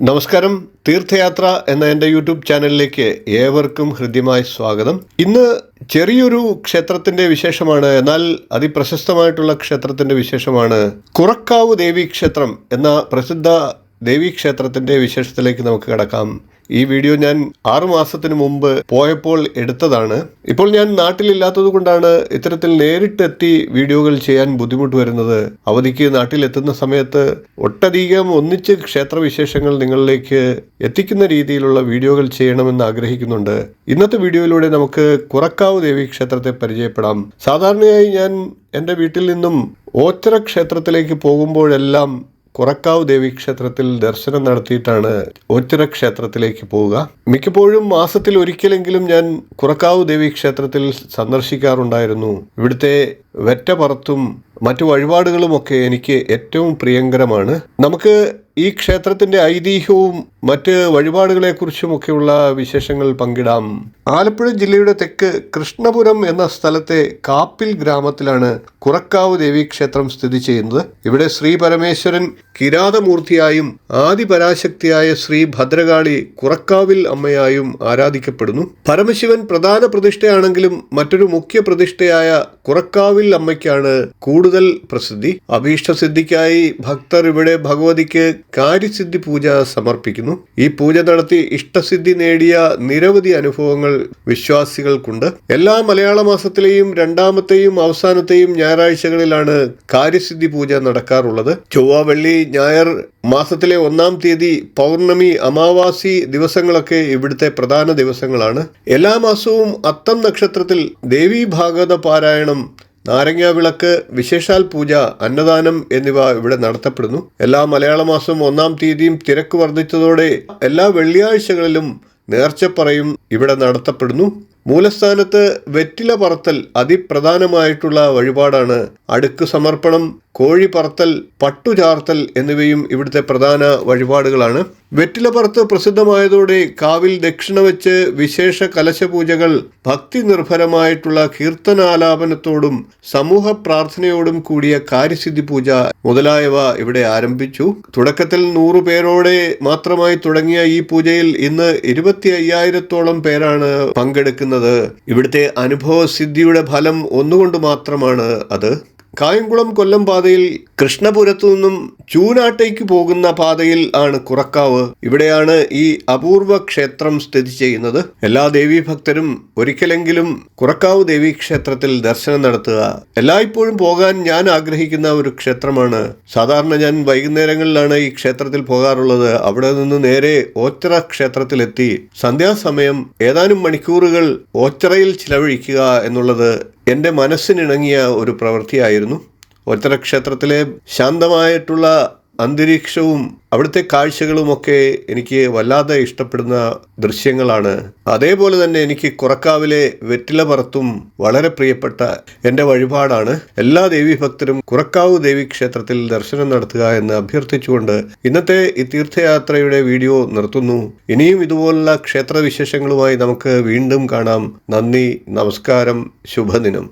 നമസ്കാരം. തീർത്ഥയാത്ര എന്ന എന്റെ യൂട്യൂബ് ചാനലിലേക്ക് ഏവർക്കും ഹൃദ്യമായ സ്വാഗതം. ഇന്ന് ചെറിയൊരു ക്ഷേത്രത്തിന്റെ വിശേഷമാണ്. എന്നാൽ അതിപ്രശസ്തമായിട്ടുള്ള ക്ഷേത്രത്തിന്റെ വിശേഷമാണ്. കുറക്കാവ് ദേവി ക്ഷേത്രം എന്ന പ്രസിദ്ധ ദേവി ക്ഷേത്രത്തിന്റെ വിശേഷത്തിലേക്ക് നമുക്ക് കടക്കാം. ഈ വീഡിയോ ഞാൻ ആറുമാസത്തിന് മുമ്പ് പോയപ്പോൾ എടുത്തതാണ്. ഇപ്പോൾ ഞാൻ നാട്ടിലില്ലാത്തത് കൊണ്ടാണ് ഇത്തരത്തിൽ നേരിട്ടെത്തി വീഡിയോകൾ ചെയ്യാൻ ബുദ്ധിമുട്ട് വരുന്നത്. അവധിക്ക് നാട്ടിലെത്തുന്ന സമയത്ത് ഒട്ടധികം ഒന്നിച്ച് ക്ഷേത്രവിശേഷങ്ങൾ നിങ്ങളിലേക്ക് എത്തിക്കുന്ന രീതിയിലുള്ള വീഡിയോകൾ ചെയ്യണമെന്ന് ആഗ്രഹിക്കുന്നുണ്ട്. ഇന്നത്തെ വീഡിയോയിലൂടെ നമുക്ക് കുറക്കാവ് ദേവി ക്ഷേത്രത്തെ പരിചയപ്പെടാം. സാധാരണയായി ഞാൻ എന്റെ വീട്ടിൽ നിന്നും ഓച്ചര ക്ഷേത്രത്തിലേക്ക് പോകുമ്പോഴെല്ലാം കുറക്കാവ് ദേവി ക്ഷേത്രത്തിൽ ദർശനം നടത്തിയിട്ടാണ് ഓച്ചിറ ക്ഷേത്രത്തിലേക്ക് പോവുക. മിക്കപ്പോഴും മാസത്തിൽ ഒരിക്കലെങ്കിലും ഞാൻ കുറക്കാവ് ദേവി ക്ഷേത്രത്തിൽ സന്ദർശിക്കാറുണ്ടായിരുന്നു. ഇവിടുത്തെ വെറ്റപറത്തും മറ്റു വഴിപാടുകളുമൊക്കെ എനിക്ക് ഏറ്റവും പ്രിയങ്കരമാണ്. നമുക്ക് ഈ ക്ഷേത്രത്തിന്റെ ഐതിഹ്യവും മറ്റ് വഴിപാടുകളെക്കുറിച്ചുമൊക്കെയുള്ള വിശേഷങ്ങൾ പങ്കിടാം. ആലപ്പുഴ ജില്ലയുടെ തെക്ക് കൃഷ്ണപുരം എന്ന സ്ഥലത്തെ കാപ്പിൽ ഗ്രാമത്തിലാണ് കുറക്കാവ് ദേവി ക്ഷേത്രം സ്ഥിതി ചെയ്യുന്നത്. ഇവിടെ ശ്രീ പരമേശ്വരൻ കിരാതമൂർത്തിയായും ആദിപരാശക്തിയായ ശ്രീ ഭദ്രകാളി കുറക്കാവിൽ അമ്മയായും ആരാധിക്കപ്പെടുന്നു. പരമശിവൻ പ്രധാന പ്രതിഷ്ഠയാണെങ്കിലും മറ്റൊരു മുഖ്യ പ്രതിഷ്ഠയായ കുറക്കാവിൽ അമ്മയ്ക്കാണ് കൂടുതൽ പ്രസിദ്ധി. അഭീഷ്ടസിദ്ധിക്കായി ഭക്തർ ഇവിടെ ഭഗവതിക്ക് കാര്യസിദ്ധി പൂജ സമർപ്പിക്കുന്നു. ഈ പൂജ നടത്തി ഇഷ്ടസിദ്ധി നേടിയ നിരവധി അനുഭവങ്ങൾ വിശ്വാസികൾക്കുണ്ട്. എല്ലാ മലയാള മാസത്തിലെയും രണ്ടാമത്തെയും അവസാനത്തെയും ഞായറാഴ്ചകളിലാണ് കാര്യസിദ്ധി പൂജ നടക്കാറുള്ളത്. ചൊവ്വ വെള്ളി ഞായർ മാസത്തിലെ ഒന്നാം തീയതി പൗർണമി അമാവാസി ദിവസങ്ങളൊക്കെ ഇവിടുത്തെ പ്രധാന ദിവസങ്ങളാണ്. എല്ലാ മാസവും അത്തം നക്ഷത്രത്തിൽ ദേവി ഭാഗവത പാരായണം നാരങ്ങ വിളക്ക് വിശേഷാൽ പൂജ അന്നദാനം എന്നിവ ഇവിടെ നടത്തപ്പെടുന്നു. എല്ലാ മലയാള മാസവും ഒന്നാം തീയതിയും തിരക്ക് വർദ്ധിച്ചതോടെ എല്ലാ വെള്ളിയാഴ്ചകളിലും നേർച്ചപ്പറയും ഇവിടെ നടത്തപ്പെടുന്നു. മൂലസ്ഥാനത്ത് വെറ്റില പറത്തൽ അതിപ്രധാനമായിട്ടുള്ള വഴിപാടാണ്. അടുക്ക് സമർപ്പണം കോഴി പറത്തൽ പട്ടുചാർത്തൽ എന്നിവയും ഇവിടുത്തെ പ്രധാന വഴിപാടുകളാണ്. വെറ്റില പറത്ത് പ്രസിദ്ധമായതോടെ കാവിൽ ദക്ഷിണ വെച്ച് വിശേഷ കലശപൂജകൾ ഭക്തി നിർഭരമായിട്ടുള്ള കീർത്തനാലാപനത്തോടും സമൂഹ പ്രാർത്ഥനയോടും കൂടിയ കാര്യസിദ്ധി പൂജ മുതലായവ ഇവിടെ ആരംഭിച്ചു. തുടക്കത്തിൽ നൂറു പേരോടെ മാത്രമായി തുടങ്ങിയ ഈ പൂജയിൽ ഇന്ന് ഇരുപത്തി അയ്യായിരത്തോളം പേരാണ് പങ്കെടുക്കുന്നത്. ഇവിടുത്തെ അനുഭവ സിദ്ധിയുടെ ഫലം ഒന്നുകൊണ്ട് മാത്രമാണ് അത്. കായംകുളം കൊല്ലം പാതയിൽ കൃഷ്ണപുരത്തു നിന്നും ചൂനാട്ടേക്ക് പോകുന്ന പാതയിൽ ആണ് കുറക്കാവ്. ഇവിടെയാണ് ഈ അപൂർവ ക്ഷേത്രം സ്ഥിതി ചെയ്യുന്നത്. എല്ലാ ദേവീ ഭക്തരും ഒരിക്കലെങ്കിലും കുറക്കാവ് ദേവീ ക്ഷേത്രത്തിൽ ദർശനം നടത്തുക. എല്ലായ്പ്പോഴും പോകാൻ ഞാൻ ആഗ്രഹിക്കുന്ന ഒരു ക്ഷേത്രമാണ്. സാധാരണ ഞാൻ വൈകുന്നേരങ്ങളിലാണ് ഈ ക്ഷേത്രത്തിൽ പോകാറുള്ളത്. അവിടെ നിന്ന് നേരെ ഓച്ചിറ ക്ഷേത്രത്തിലെത്തി സന്ധ്യാസമയം ഏതാനും മണിക്കൂറുകൾ ഓച്ചിറയിൽ ചിലവഴിക്കുക എന്നുള്ളത് എന്റെ മനസ്സിനിണങ്ങിയ ഒരു പ്രവൃത്തിയായിരുന്നു. ഒറ്റര ക്ഷേത്രത്തിലെ ശാന്തമായിട്ടുള്ള അന്തരീക്ഷവും അവിടുത്തെ കാഴ്ചകളുമൊക്കെ എനിക്ക് വല്ലാതെ ഇഷ്ടപ്പെടുന്ന ദൃശ്യങ്ങളാണ്. അതേപോലെ തന്നെ എനിക്ക് കുറക്കാവിലെ വെറ്റില പറത്തും വളരെ പ്രിയപ്പെട്ട എന്റെ വഴിപാടാണ്. എല്ലാ ദേവീഭക്തരും കുറക്കാവ് ദേവി ക്ഷേത്രത്തിൽ ദർശനം നടത്തുക എന്ന് അഭ്യർത്ഥിച്ചുകൊണ്ട് ഇന്നത്തെ ഈ തീർത്ഥയാത്രയുടെ വീഡിയോ നിർത്തുന്നു. ഇനിയും ഇതുപോലുള്ള ക്ഷേത്രവിശേഷങ്ങളുമായി നമുക്ക് വീണ്ടും കാണാം. നന്ദി നമസ്കാരം ശുഭദിനം.